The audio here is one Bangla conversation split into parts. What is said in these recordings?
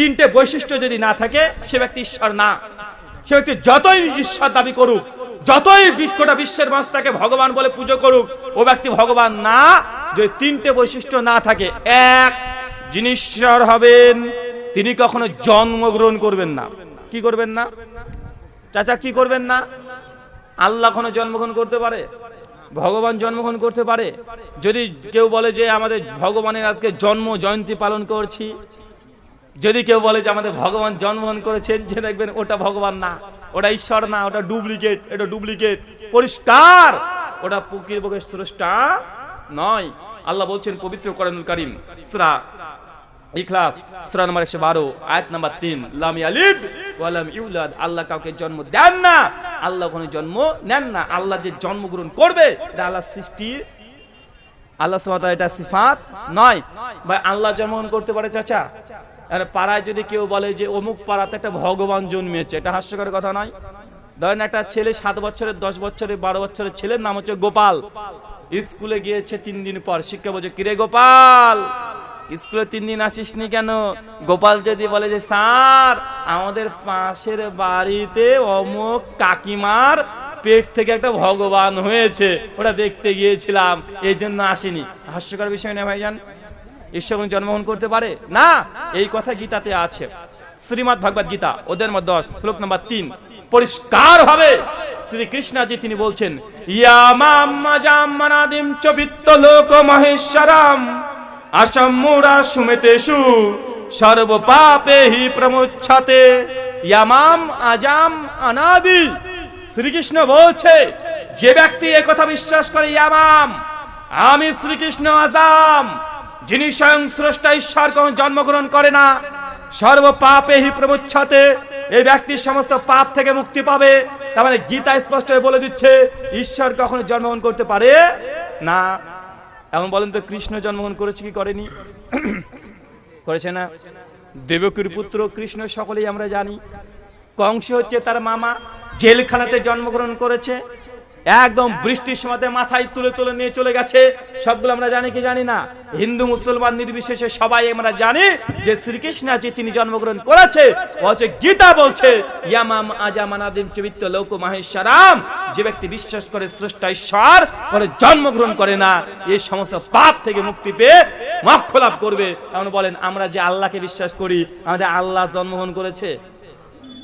তিনটে বৈশিষ্ট্য যদি না থাকে, সে ব্যক্তি ঈশ্বর না। সে ব্যক্তি যতই ঈশ্বর দাবি করুক, যতই বিক্ষটা বিশ্বের মাছ তাকে ভগবান বলে পুজো করুক, ও ব্যক্তি ভগবান না, যদি তিনটে বৈশিষ্ট্য না থাকে, এক, যিনি ঈশ্বর হবেন, তিনি কখনো জন্মগ্রহণ করবেন না। কি করবেন না? চাচা, কি করবেন না? আল্লাহ কোনো জন্মগ্রহণ করতে পারে? ভগবান জন্মগ্রহণ করতে পারে? যদি কেউ বলে যে, আমাদের ভগবানের আজকে জন্ম জয়ন্তী পালন করছি যদি কেউ বলে যে আমাদের ভগবান জন্মগ্রহণ করেছেন, যে দেখবেন ওটা ভগবান না, ওটা ঈশ্বর না, ওটা ডুপ্লিকেট, এটা ডুপ্লিকেট, পরিষ্কার। ওটা প্রকৃতপক্ষে স্রষ্টা নয়। আল্লাহ বলছেন, পবিত্র করানুল করিম, সূরা ইখলাস, সূরা নম্বর 112 আয়াত নাম্বার 3 লাম ইয়ালিদ ওয়া লাম ইউলাদ। আল্লাহ কাউকে জন্ম দেন না, আল্লাহ কোনো জন্ম নেন না। আল্লাহ যে জন্মগ্রহণ করবে, এটা আল্লাহ সৃষ্টি, আল্লাহ তাআলা এটা সিফাত নয়। ভাই, আল্লাহ জন্মগ্রহণ করতে পারে চাচা? আরে পাড়ায় যদি কেউ বলে যে অমুক পাড়াতে একটা ভগবান জন্মেছে এটা হাস্যকর কথা নয়। ধরেন একটা ছেলে সাত বছরের, দশ বছরের, বারো বছরের ছেলের নাম হচ্ছে গোপাল। স্কুলে গিয়েছে তিন দিন পর। শিক্ষা বলছে, কিরে গোপাল, স্কুলে তিন দিন আসিস নি কেন? গোপাল যদি বলে যে, স্যার, আমাদের পাশের বাড়িতে অমুক কাকিমার পেট থেকে একটা ভগবান হয়েছে, ওটা দেখতে গিয়েছিলাম এই জন্য আসেনি। হাস্যকর বিষয় না ভাইজান। ঈশ্বর জন্মগ্রহণ করতে পারে? না। এই কথা গীতাতে আছে। শ্রীমৎ ভাগবত গীতা ওদের মধ্যে দশ, শ্লোক নম্বর তিন। পরিষ্কার হবে শ্রীকৃষ্ণজি তিনি বলছেন মহেশ্বরম সুমেতেষু হি ইয়ামাম আজাম শ্রীকৃষ্ণ বলছে, যে ব্যক্তি একথা বিশ্বাস করে ইয়ামাম আমি শ্রীকৃষ্ণ আজাম যিনি স্বয়ং স্রষ্টা ঈশ্বর কখন জন্মগ্রহণ করে না, সর্ব পাপে হি প্রমুচ্ছতে এই ব্যক্তির সমস্ত পাপ থেকে মুক্তি পাবে। তার মানে গীতা স্পষ্ট হয়ে বলে দিচ্ছে, ঈশ্বর কখনো জন্মগ্রহণ করতে পারে না। এমন বলেন তো, কৃষ্ণ জন্মগ্রহণ করেছে কি করেনি? করেছে না? দেবকীর পুত্র কৃষ্ণ সকলেই আমরা জানি। কংস হচ্ছে তার মামা, জেলখানাতে জন্মগ্রহণ করেছে। একদম বৃষ্টির সময়তে মাথায় তুলে তুলে নিয়ে চলে গেছে। সবগুলো আমরা জানি কি জানি না? হিন্দু, মুসলমান নির্বিশেষে সবাই আমরা জানি যে শ্রীকৃষ্ণ আছে তিনি জন্মগ্রহণ করেছে। বলছে গীতা বলছে, ইয়ামাম আজামানাদিম চবিত্র লোক মাহেশ্বরাম। যে ব্যক্তি বিশ্বাস করে স্রষ্টা ঈশ্বর করে জন্মগ্রহণ করে না এই সমস্ত পাপ থেকে মুক্তি পেয়ে মোক্ষ লাভ করবে। এমন বলেন, আমরা যে আল্লাহকে বিশ্বাস করি, আমাদের আল্লাহ জন্মগ্রহণ করেছে।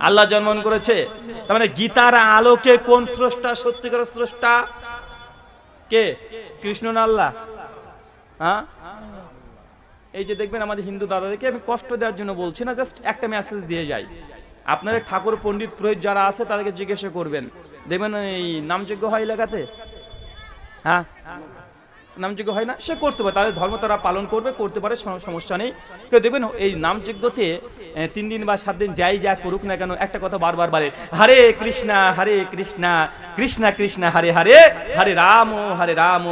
আল্লাহ জন্মগ্রহণ করেছে। তার মানে গীতার আলোকে কোন স্রষ্টা সত্যিকার স্রষ্টা? কে? কৃষ্ণ না আল্লাহ? হ্যাঁ? এই যে দেখবেন আমাদের হিন্দু দাদাদেরকে আমি কষ্ট দেওয়ার জন্য বলছি না জাস্ট একটা মেসেজ দিয়ে যাই। আপনাদের ঠাকুর, পণ্ডিত, পুরোহিত যারা আছে, তাদেরকে জিজ্ঞাসা করবেন। দেখবেন এই নামযোগ্য হয় এলাকাতে? হ্যাঁ? নামযোগ্য হয় না সে করতে পারে। তাদের ধর্ম তারা পালন করবে করতে পারে সমস্যা নেই। কেউ দেখবেন এই নামযোগ্যতে এ, তিন দিন বা সাত দিন যাই যা করুক না কেন একটা কথা বারবার বলে হরে কৃষ্ণা হরে কৃষ্ণা কৃষ্ণা কৃষ্ণা হরে হরে হরে রাম হরে রাম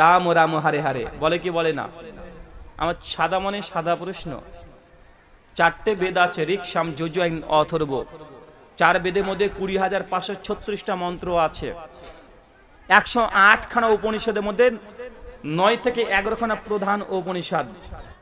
রাম রাম হরে হরে। বলে কি বলে না? আমার সাদা মনে সাদা প্রশ্ন। চারটে বেদ আছে রিক্সাম যজু অথর্ব। চার বেদের মধ্যে কুড়ি হাজার পাঁচশো ছত্রিশটা মন্ত্র আছে। একশো আটখানা উপনিষদের মধ্যে নয় থেকে এগারোখানা প্রধান উপনিষদ